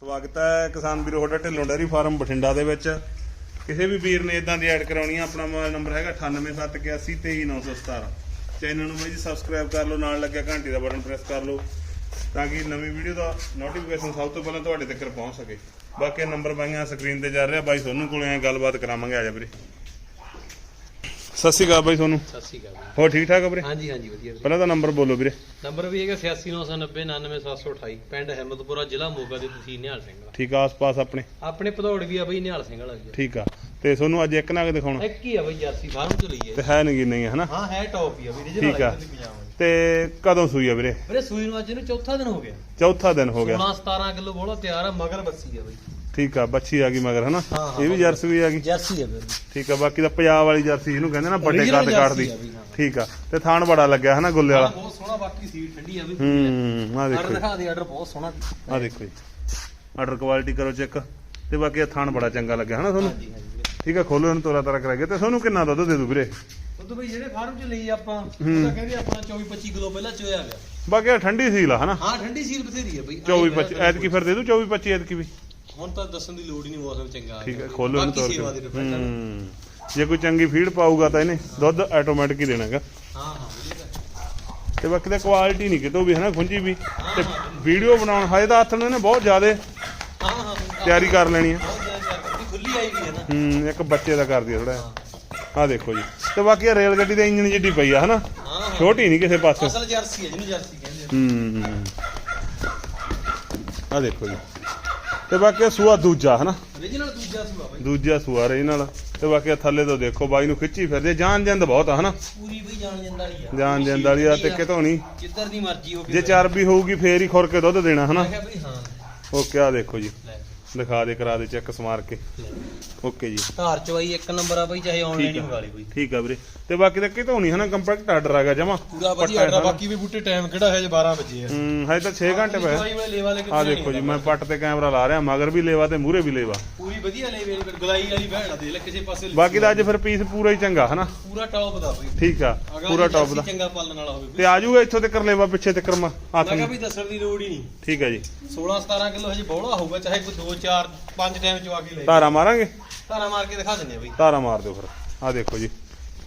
ਸਵਾਗਤ ਹੈ ਕਿਸਾਨ ਵੀਰੋ, ਤੁਹਾਡਾ ਢਿੱਲੋਂ ਡੈਰੀ ਫਾਰਮ ਬਠਿੰਡਾ ਦੇ ਵਿੱਚ। ਕਿਸੇ ਵੀ ਵੀਰ ਨੇ ਇਦਾਂ ਦੀ ਐਡ ਕਰਾਉਣੀ ਆ, ਆਪਣਾ ਮੋਬਾਈਲ ਨੰਬਰ ਹੈਗਾ 9871823917 ਚੈਨਲ ਨੂੰ ਬਾਈ ਜੀ ਸਬਸਕ੍ਰਾਈਬ ਕਰ ਲਓ, ਨਾਲ ਲੱਗਿਆ ਘੰਟੀ ਦਾ ਬਟਨ ਪ੍ਰੈਸ ਕਰ ਲਓ, ਤਾਂ ਕਿ ਨਵੀਂ ਵੀਡੀਓ ਦਾ ਨੋਟੀਫਿਕੇਸ਼ਨ ਸਭ ਤੋਂ ਪਹਿਲਾਂ ਤੁਹਾਡੇ ਤੱਕ ਪਹੁੰਚ ਸਕੇ। ਬਾਕੀ ਨੰਬਰ ਬਾਈਆਂ ਸਕਰੀਨ ਤੇ ਚੱਲ ਰਿਹਾ, ਬਾਈ ਤੁਹਾਨੂੰ ਕੋਲੇ ਐ ਗੱਲਬਾਤ ਕਰਾਵਾਂਗੇ, ਆ ਜਾ ਵੀਰੇ। ਸਤਿ ਸ਼੍ਰੀ ਅਕਾਲ ਬਾਈ ਤੁਹਾਨੂੰ ਸਤਿ ਸ਼੍ਰੀ ਅਕਾਲ। ਹੋਰ ਠੀਕ ਠਾਕ ਆ ਵੀਰੇ? ਹਾਂਜੀ ਹਾਂਜੀ ਵਧੀਆ ਵੀਰੇ। ਪਹਿਲਾਂ ਤਾਂ ਨੰਬਰ ਬੋਲੋ ਵੀਰੇ। ਨੰਬਰ ਵੀ ਹੈਗਾ 8690 99728 ਪਿੰਡ ਹਿੰਮਤਪੁਰਾ ਜ਼ਿਲ੍ਹਾ ਮੋਗਾ ਦੇ ਤਹਿਸੀਲ ਨਿਹਾਲ ਸਿੰਘ ਵਾਲਾ। ਠੀਕ ਆ ਆਸ-ਪਾਸ ਆਪਣੇ? ਆਪਣੇ ਭਦੌੜ ਵੀ ਆ ਬਈ ਨਿਹਾਲ ਸਿੰਘ ਵਾਲਾ ਜੀ। ਠੀਕ ਆ। ਤੇ ਤੁਹਾਨੂੰ ਅੱਜ ਇੱਕ ਨਾਗ ਦਿਖਾਉਣਾ। ਇੱਕ ਹੀ ਆ ਬਈ ਜਰਸੀ ਫਾਰਮ ਚ ਲਈ ਤੇ ਹੈ। ਹੈ ਨਹੀਂ ਨਹੀਂ ਹੈ ਹਨਾ? ਹਾਂ ਹੈ ਟੌਪ ਹੀ ਆ ਬਈ ਠੀਕ ਆ। ਤੇ ਕਦੋਂ ਸੂਈ ਆ ਵੀਰੇ? ਵੀਰੇ ਸੂਈ ਨੂੰ ਅੱਜ ਨੂੰ ਚੌਥਾ ਦਿਨ ਹੋ ਗਿਆ। ਚੌਥਾ ਦਿਨ ਹੋ ਗਿਆ। 16 17 ਕਿਲੋ ਬੋਲਾ ਤਿਆਰ ਆ ਮਗਰ ਬੱਸੀ ਆ ਬਈ। ਠੀਕ ਆ ਬੱਚੀ ਆ ਗਈ ਮਗਰ ਹਨਾ? ਹਾਂ, ਹਾਂ, ਇਹ ਵੀ ਜਰਸੀ ਵੀ ਆ ਗਈ? ਜਰਸੀ ਆ ਵੀਰੇ ਠੀਕ ਆ ਬਾਕੀ ਦਾ ਪੰਜਾਬ ਵਾਲੀ ਜਰਸੀ ਜਿਹਨੂੰ ਕਹਿੰਦੇ ਨਾ ਵੱਡੇ Original ਕੱਦ ਕਾਠ ਦੀ। ਜਰਸੀ ਆ ਬਈ, ਹਾਂ। ਠੀਕ ਆ ਤੇ ਥਾਣ ਬੜਾ ਲੱਗਿਆ ਹਨਾ ਗੁੱਲੇ ਵਾਲਾ? ਬਹੁਤ ਸੋਹਣਾ ਬਾਕੀ ਸੀਟ ਠੰਡੀ ਆ ਬਈ ਹੂੰ ਆ ਆਰਡਰ ਦੇਖੋ ਦਿਖਾ ਦੇ ਆਰਡਰ ਬਹੁਤ ਸੋਹਣਾ। ਆ ਦੇਖੋ ਜੀ। ਆਰਡਰ ਕੁਆਲਿਟੀ ਕਰੋ ਚੈੱਕ। ਤੇ ਬਾਕੀ ਇਹ ਥਾਣ ਬੜਾ ਚੰਗਾ ਲੱਗਿਆ ਹਨਾ ਤੁਹਾਨੂੰ? ਹਾਂਜੀ ਹਾਂਜੀ। ਵੀਰੇ ਠੀਕ ਆ ਖੋਲੋ ਇਹਨੂੰ ਤੋਰਾ ਤਾਰਾ ਕਰਾਂਗੇ ਤੇ ਤੁਹਾਨੂੰ ਕਿੰਨਾ ਦੁੱਧ ਦੇ ਦੂ ਵੀਰੇ? ਉਦੋਂ ਬਈ ਜਿਹੜੇ ਫਾਰਮ ਚ ਲਈ ਆਪਾਂ ਉਹ ਤਾਂ ਕਹਿੰਦੇ ਆਪਣਾ 24 25 ਕਿਲੋ ਪਹਿਲਾਂ ਚੋਇਆ ਗਿਆ। ਬਾਕੀ ਇਹ ਠੰਡੀ ਸੀਲ ਆ ਹਨਾ? ਹਾਂ ਠੰਡੀ ਸੀਲ ਬਥੇਰੀ ਆ ਬਈ। 24 25 ਐਤਕੀ ਫਿਰ ਦੇ ਦੂ 24 25 ਐਤਕੀ ਵੀ। ਹੁਣ ਤਾਂ ਦੱਸਣ ਦੀ ਲੋੜ ਹੀ ਨਹੀਂ ਮੌਸਮ ਚੰਗਾ ਆ ਠੀਕ ਹੈ। ਖੋਲੋ ਇਹਨੂੰ ਦੇ ਕੇ। ਹੂੰ। ਜੇ ਕੋਈ ਚੰਗੀ ਫੀਡ ਪਾਊਗਾ ਤਾਂ ਇਹਨੇ ਦੁੱਧ ਆਟੋਮੈਟਿਕ ਹੀ ਦੇਣਾਗਾ ਹਾਂ ਹਾਂ ਤਾਂ। ਬਾਕੀ ਦਾ ਕੁਆਲਿਟੀ ਨਹੀਂ ਕਿਤੋਂ ਵੀ ਹਨਾ ਖੁੰਜੀ ਵੀ। ਤੇ ਵੀਡੀਓ ਬਣਾਉਣ ਹਜੇ ਤਾਂ ਹੱਥ ਨੇ ਬਹੁਤ ਜ਼ਿਆਦਾ ਹਾਂ ਹਾਂ ਤਿਆਰੀ ਕਰ ਲੈਣੀ ਕਰਦੀ, ਖੁੱਲੀ ਆਈ ਵੀ ਹੈ ਨਾ। ਹੂੰ ਇੱਕ ਬੱਚੇ ਦਾ ਕਰਦੀ ਆ ਥੋੜਾ ਆ ਦੇਖੋ ਜੀ। ਤੇ ਬਾਕੀ ਰੇਲ ਗੱਡੀ ਦੇ ਇੰਜਨ ਜਿੱਡੀ ਪਈ ਆ ਹਨਾ? ਹਾਂ ਹਾਂ। ਛੋਟੀ ਨਹੀਂ ਕਿਸੇ ਪਾਸੇ। ਅਸਲ ਜਰਸੀ ਹੈ ਜਿਹਨੂੰ ਜਰਸੀ ਕਹਿੰਦੇ ਹੂੰ ਆ ਦੇਖੋ ਜੀ। ਤੇ ਬਾਕੀ ਇਹ ਸੂਆ ਦੂਜਾ ਹਨਾ? Origignal ਦੂਜਾ ਸੂਆ ਬਾਈ। ਦੂਜਾ ਸੂਆ ਰਹੀ ਨਾਲ ਤੇ ਬਾਕੀ ਇਹ ਥੱਲੇ ਤੋਂ ਦੇਖੋ ਬਾਈ ਨੂੰ ਖਿੱਚੀ ਫਿਰਦੇ ਜਾਨ ਜੰਦ ਬਹੁਤ ਆ ਹਨਾ? ਪੂਰੀ ਬਈ ਜਾਣ ਜਾਂਦਾ ਹੀ ਆ। ਜਾਨ ਜੰਦ ਵਾਲੀ ਆ ਤੇ ਕਿਤੋਂ ਨਹੀਂ। ਜਿੱਧਰ ਦੀ ਮਰਜ਼ੀ ਹੋਵੇ ਜੇ ਚਰਬੀ ਹੋਊਗੀ ਫੇਰ ਹੀ ਖੁਰ ਕੇ ਦੁੱਧ ਦੇਣਾ ਹਨਾ? ਮੈਂ ਕਿਹਾ ਬਈ ਹਾਂ। ਓਕੇ ਆ ਦੇਖੋ ਜੀ। ਲੈ। ਦਿਖਾ ਦੇ ਕਰਾ ਦੇ ਚੈੱਕ ਸਮਾਰ ਕੇ। ਓਕੇ ਜੀ। ਧਾਰ ਚਵਾਈ ਇੱਕ ਨੰਬਰ ਆ ਬਈ ਚਾਹੇ ਆਨਲਾਈਨ ਹੀ ਆ। ਮੰਗਾ ਲਈ ਬਈ ਠੀਕ ਆ ਵੀਰੇ। ਤੇ ਬਾਕੀ ਤਾਂ ਕਿਤੋਂ ਨਹੀਂ ਹਨਾ ਕੰਪੈਕਟ ਆਰਡਰ ਆ ਗਿਆ ਜਮਾ। ਪੂਰਾ ਵਧੀਆ ਆਰਡਰ ਬਾਕੀ ਵੀ ਬੂਟੇ ਟਾਈਮ ਕਿਹੜਾ ਹੈ ਜੇ 12 ਵਜੇ ਆ। ਹੂੰ ਹਜੇ ਤਾਂ 6 ਘੰਟੇ ਪਏ। ਲੇਵਾ ਆ ਦੇਖੋ ਜੀ ਮੈਂ ਪੱਟ ਤੇ ਕੈਮਰਾ ਲਾ ਰਿਹਾ ਮਗਰ ਵੀ ਲੇਵਾ ਤੇ ਮੂਰੇ ਵੀ ਲੇਵਾ। ਪੂਰੀ ਵਧੀਆ ਲੈ ਵੇਲ ਗਲਾਈ ਵਾਲੀ ਭੈਣ ਆ ਦੇ ਲੈ ਕਿਸੇ ਪਾਸੇ ਬਾਕੀ ਦਾ ਅੱਜ ਫਿਰ ਪੀਸ ਪੂਰਾ ਹੀ ਚੰਗਾ ਹਨਾ? ਪੂਰਾ ਟੌਪ ਦਾ ਬਈ। ਠੀਕ ਆ ਪੂਰਾ ਟੌਪ ਦਾ। ਚੰਗਾ ਪਾਲਣ ਵਾਲਾ ਹੋਵੇ। ਤੇ ਆ ਜਾਊਗਾ ਇੱਥੋਂ ਤੇ ਲੇਵਾ ਪਿੱਛੇ ਤੇ ਕਰਮਾ ਹੱਥ ਮੈਂ ਕਿਹਾ ਵੀ ਦੱਸਣ ਦੀ ਲੋੜ ਹੀ ਨਹੀਂ। ਠੀਕ ਹੈ ਜੀ। 16 17 ਕਿਲੋ ਹਜੇ ਬੋਲਾ ਹੋਊਗਾ ਚਾਹੇ ਕੋਈ 2 4 5 ਟਾਈਮ ਚਵਾ ਕੇ ਲੈ ਧਾਰਾ ਮਾਰਾਂਗੇ? ਧਾਰਾ ਮਾਰ ਕੇ ਦਿਖਾ ਦਿੰਦੇ ਆ ਬਈ। ਧਾਰਾ ਮਾਰ ਦਿਓ ਫਿਰ। ਆ ਦੇਖੋ ਜੀ।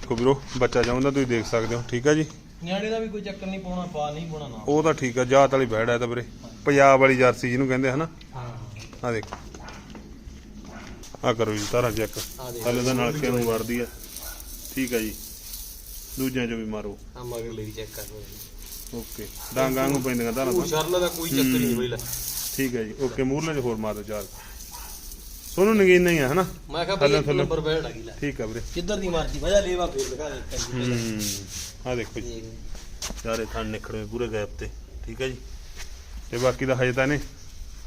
ਦੇਖੋ ਵੀਰੋ ਬੱਚਾ ਚਾਹੁੰਦਾ ਤੁਸੀਂ ਦੇਖ ਸਕਦੇ ਹੋ। ਠੀਕ ਆ ਜੀ? ਨਿਆਣੇ ਦਾ ਵੀ ਕੋਈ ਚੱਕਰ ਨਹੀਂ ਪਾਉਣਾ ਪਾ ਨਹੀਂ ਪਾਉਣਾ ਨਾ। ਉਹ ਤਾਂ ਠੀਕ ਆ ਜਾਤ ਵਾਲੀ ਬੈੜ ਹੈ ਤਾਂ ਵੀਰੇ। ਪੰਜਾਬ ਵਾਲੀ ਜਰਸੀ ਜਿਹਨੂੰ ਕਹਿੰਦੇ ਹਨਾ? ਹਾਂ। ਆ ਦੇਖੋ। ਆ ਕਰੋ ਜੀ ਧਾਰਾ ਚੈੱਕ ਹਲੇ ਤਾਂ ਨਲਕੇ ਨੂੰ ਵੜਦੀ ਆ। ਠੀਕ ਆ ਜੀ। ਦੂਜਿਆਂ ਚੋਂ ਵੀ ਮਾਰੋ। ਆ ਮਗਰ ਲਈ ਚੈੱਕ ਕਰ ਓਕੇ। ਡਾਂਗਾਂ ਨੂੰ ਪੈਂਦੀਆਂ ਧਾਰਾਂ ਉਹ ਸ਼ਰਲਾ ਦਾ ਕੋਈ ਚੱਕਰ ਨਹੀਂ ਬਈ ਲੈ। ਠੀਕ ਹੈ ਜੀ ਓਕੇ ਮੂਰਲੇ ਚ ਹੋਰ ਮਾਰ ਦਿਓ ਚਾਰ ਸੋਨੂੰ ਨਗੀਨ ਨਹੀਂ ਆ ਹਨਾ? ਮੈਂ ਕਿਹਾ ਇੱਕ ਥੱਲੇ। ਨੰਬਰ ਬੈਠ ਲੱਗੀ ਲੈ। ਠੀਕ ਆ ਵੀਰੇ। ਜਿੱਧਰ ਦੀ ਮਰਜ਼ੀ ਵਜਾ ਲੇਵਾ ਫੇਰ ਦਿਖਾ ਦੇ ਹੂੰ ਆ ਦੇਖੋ ਜੀ। ਚਾਰੇ ਥਣ ਨਿਕੜੇ ਪੂਰੇ ਗੈਪ ਤੇ। ਠੀਕ ਹੈ ਜੀ। ਤੇ ਬਾਕੀ ਦਾ ਹਜੇ ਤਾਂ ਇਹਨੇ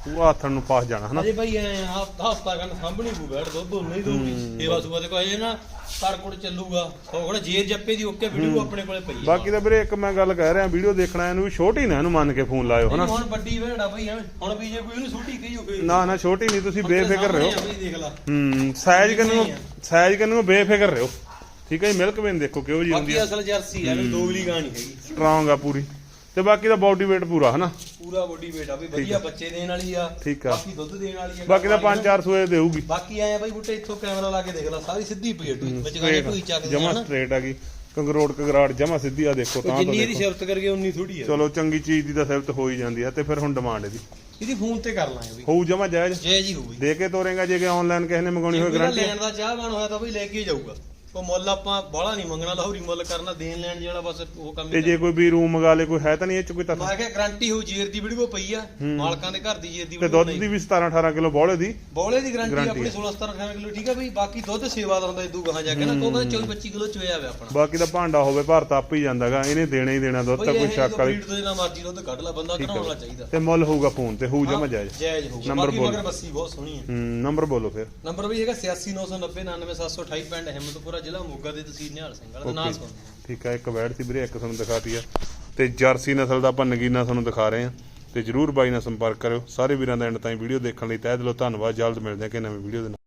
ਪੂਰਾ ਹੱਥਾਂ ਨੂੰ ਪਾਸ ਜਾਣਾ ਹਨਾ? ਅਜੇ ਭਾਈ ਐ ਹਫਤਾ ਕੰਨ ਸਾਂਭਣੀ ਪੂ ਬੈਠ ਦੁੱਧ ਨਹੀਂ ਦਊਗੀ ਸੇਵਾ ਸੁਵਾ ਤੇ ਕੋਈ ਨਾ ਕਰ ਕੋਲ ਚੱਲੂਗਾ। ਖੜਾ ਜੇਰ ਜੱਪੇ ਦੀ ਓਕੇ ਵੀਡੀਓ ਆਪਣੇ ਕੋਲੇ ਪਈ ਆ। ਬਾਕੀ ਤਾਂ ਵੀਰੇ ਇੱਕ ਮੈਂ ਗੱਲ ਕਹਿ ਰਿਹਾ ਵੀਡੀਓ ਦੇਖਣਾ ਇਹਨੂੰ ਵੀ ਛੋਟੀ ਨਾ ਇਹਨੂੰ ਮੰਨ ਕੇ ਫੋਨ ਲਾਇਓ ਹਨਾ? ਹੁਣ ਵੱਡੀ ਬਈ ਐਵੇਂ। ਹੁਣ ਵੀ ਜੇ ਕੋਈ ਇਹਨੂੰ ਛੋਟੀ ਕਹੀ ਹੋਵੇ ਨਾ ਨਾ ਛੋਟੀ ਨਹੀਂ ਤੁਸੀਂ ਬੇਫਿਕਰ ਰਹੋ। ਹੂੰ ਸਾਈਜ਼ ਕਿੰਨੂ ਸਾਈਜ਼ ਕਿੰਨੂ ਬੇਫਿਕਰ ਰਹੋ। ਠੀਕ ਹੈ ਜੀ ਮਿਲਕ ਵੇਨ ਦੇਖੋ ਕਿਹੋ ਜੀ ਹੁੰਦੀ ਬਾਕੀ ਆ। ਅਸਲ ਜਰਸੀ ਐ ਦੋਗਲੀ ਗਾਂ ਨਹੀਂ ਹੈਗੀ। ਸਟਰੋਂਗ ਆ ਪੂਰੀ। ਤੇ ਬਾਕੀ ਦਾ ਬਾਡੀ weight ਪੂਰਾ ਹਨਾ? ਪੂਰਾ ਬੋਡੀ weight ਆ ਵੀ ਵਧੀਆ ਬੱਚੇ ਦੇਣ ਵਾਲੀ ਆ ਠੀਕ ਆ। ਬਾਕੀ ਦੁੱਧ ਦੇਣ ਵਾਲੀ ਆ ਬਾਕੀ ਦਾ 5-4 ਸੂਏ ਦੇਊਗੀ। ਬਾਕੀ ਆਏ ਬਾਈ ਬੁੱਟੇ ਇੱਥੋਂ ਕੈਮਰਾ ਲਾ ਕੇ ਦੇਖ ਲਾ ਸਾਰੀ ਸਿੱਧੀ ਆ ਵਿੱਚ ਗਾਣੇ ਕੋਈ ਚੱਕਦੇ ਜਮਾ ਸਟ੍ਰੇਟ ਆ ਗਈ। ਕੰਗਰੋੜ ਕਗਰਾੜ ਜਮਾ ਸਿੱਧੀ ਆ ਦੇਖੋ ਤਾਂ ਜਿੰਨੀ ਇਹਦੀ ਸ਼ਰਤ ਕਰਕੇ ਉਨੀ ਥੋੜੀ ਆ। ਚਲੋ ਚੰਗੀ ਚੀਜ਼ ਦੀ ਤਾਂ ਸਿਫਤ ਹੋ ਹੀ ਜਾਂਦੀ ਆ ਤੇ ਫਿਰ ਹੁਣ ਡਿਮਾਂਡ ਇਹਦੀ। ਇਹਦੀ ਫੋਨ ਤੇ ਕਰ ਲਾਂਗੇ ਬਈ। ਹੋਊ ਜਮਾ ਜਾਇਜ਼। ਜੈ ਜੀ ਹੋਊਗੀ ਦੇ ਕੇ ਤੋਰੇਗਾ ਜੇ ਕਿ ਆਨਲਾਈਨ ਕਿਸੇ ਨੇ ਮੰਗਾਉਣੀ ਹੋਵੇ ਗਰੰਟੀ ਲੈਣ ਦਾ ਚਾਹਵਾਨ ਹੋਇਆ ਤਾਂ ਬਈ ਲੈ ਕੇ ਹੀ ਜਾਊਗਾ। ਉਹ ਮੁੱਲ ਆਪਾਂ ਬਾਹਲਾ ਨਹੀਂ ਮੰਗਣਾ ਲਾਹੌਰੀ ਮੁੱਲ ਕਰਨਾ ਦੇਣ ਲੈਣ ਜਿਹੜਾ ਬਸ ਉਹ ਕੰਮ ਤੇ ਜੇ ਕੋਈ ਵੀ ਰੂਮ ਮੰਗਾ ਲੇ ਕੋਈ ਹੈ ਤਾਂ ਨਹੀਂ ਇਹ ਚ ਕੋਈ ਤੱਕ ਮੈਂ ਕਿਹਾ ਗਾਰੰਟੀ ਹੋ ਜੇਰ ਦੀ ਵੀਡੀਓ ਪਈ ਆ ਮਾਲਕਾਂ ਦੇ ਘਰ ਦੀ ਜੇਰ ਦੀ ਤੇ ਦੁੱਧ ਦੀ ਵੀ 17 18 ਕਿਲੋ ਬੋਲੇ ਦੀ? ਬੋਲੇ ਦੀ ਗਾਰੰਟੀ ਆਪਣੀ 16 17 ਕਿਲੋ ਠੀਕ ਆ ਬਈ ਬਾਕੀ ਦੁੱਧ ਸੇਵਾ ਦਾ ਹੁੰਦਾ ਇਦੂ ਗਾਹਾਂ ਜਾ ਕੇ ਨਾ ਕੋਈ ਕਹਿੰਦਾ 24 25 ਕਿਲੋ ਚੋਇਆ ਹੋਇਆ ਆਪਣਾ। ਬਾਕੀ ਦਾ ਭਾਂਡਾ ਹੋਵੇ ਭਰ ਤਾਂ ਆਪ ਹੀ ਜਾਂਦਾਗਾ ਇਹਨੇ ਦੇਣਾ ਹੀ ਦੇਣਾ ਦੁੱਧ ਤਾਂ ਕੋਈ ਸ਼ੱਕ ਵਾਲੀ ਤੋਂ ਜਿੰਨਾ ਮਰਜ਼ੀ ਦੁੱਧ ਕੱਢ ਲੈ ਬੰਦਾ ਕਢਾਉਣਾ ਚਾਹੀਦਾ। ਤੇ ਮੁੱਲ ਹੋਊਗਾ ਫੋਨ ਤੇ ਹੋਊ ਜਮਾ ਜਾਇਜ਼। ਜਾਇਜ਼ ਹੋਊਗਾ। ਬਾਕੀ। ਮਗਰ ਬੱਸੀ ਬਹੁਤ ਸੋਹਣੀ ਹੈ ਨੰਬਰ ਬੋਲੋ ਫਿਰ। ਨੰਬਰ ਵੀ ਹੈਗਾ 8699090728 ਪਿੰਡ ਹਿੰਮਤਪੁਰਾ ਜ਼ਿਲ੍ਹਾ ਮੋਗਾ ਦੇ ਤਹਿਸੀਲ ਨਿਹਾਲ ਸਿੰਘ ਵਾਲਾ ਨਾਂ ਸੁਣ। ਠੀਕ ਆ ਇੱਕ ਬੈੜ ਸੀ ਵੀਰੇ ਇੱਕ ਤੁਹਾਨੂੰ ਦਿਖਾਤੀ ਆ। ਤੇ ਜਰਸੀ ਨਸਲ ਦਾ ਆਪਾਂ ਨਗੀਨਾ ਤੁਹਾਨੂੰ ਦਿਖਾ ਰਹੇ ਆ। ਤੇ ਜਰੂਰ ਬਾਈ ਨਾਲ ਸੰਪਰਕ ਕਰਿਓ। ਸਾਰੇ ਵੀਰਾਂ ਦਾ ਐਂਡ ਤਾਈਂ ਵੀਡੀਓ ਦੇਖਣ ਲਈ ਤਹਿ ਦਿਲੋਂ ਧੰਨਵਾਦ। ਜਲਦ ਮਿਲਦੇ ਹਾਂ ਕਿ ਨਵੀਂ ਵੀਡੀਓ ਦੇ ਨਾਲ।